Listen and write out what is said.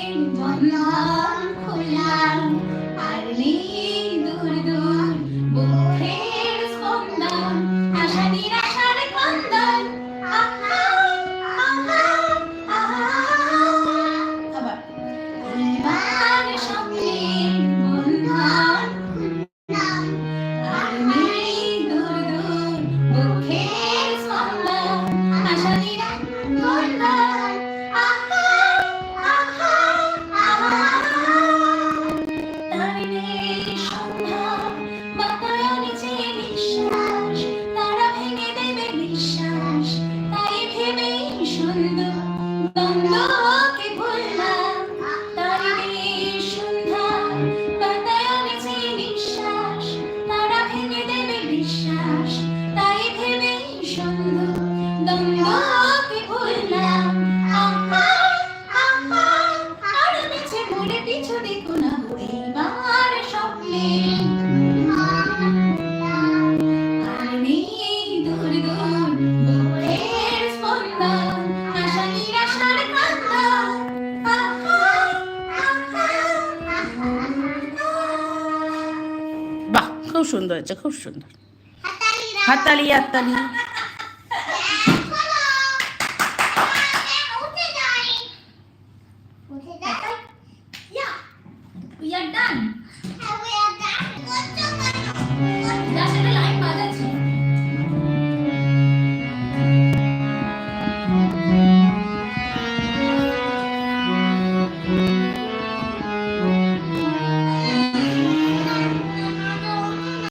in Mon nom coulant. সুন্দর দ্বন্দ্বকে ভুললাম তার মেয়ের সন্ধ্যা পাতায় অনেছে বিশ্বাস তারা ভেঙে দেবে বিশ্বাস, তাই ভেবে সুন্দর দ্বন্দ্বকে ভুললাম পিছু দেখো না এবার স্বপ্নে খুব সুন্দর হয়েছে খুব সুন্দর। হাততালি হাততালি We are done.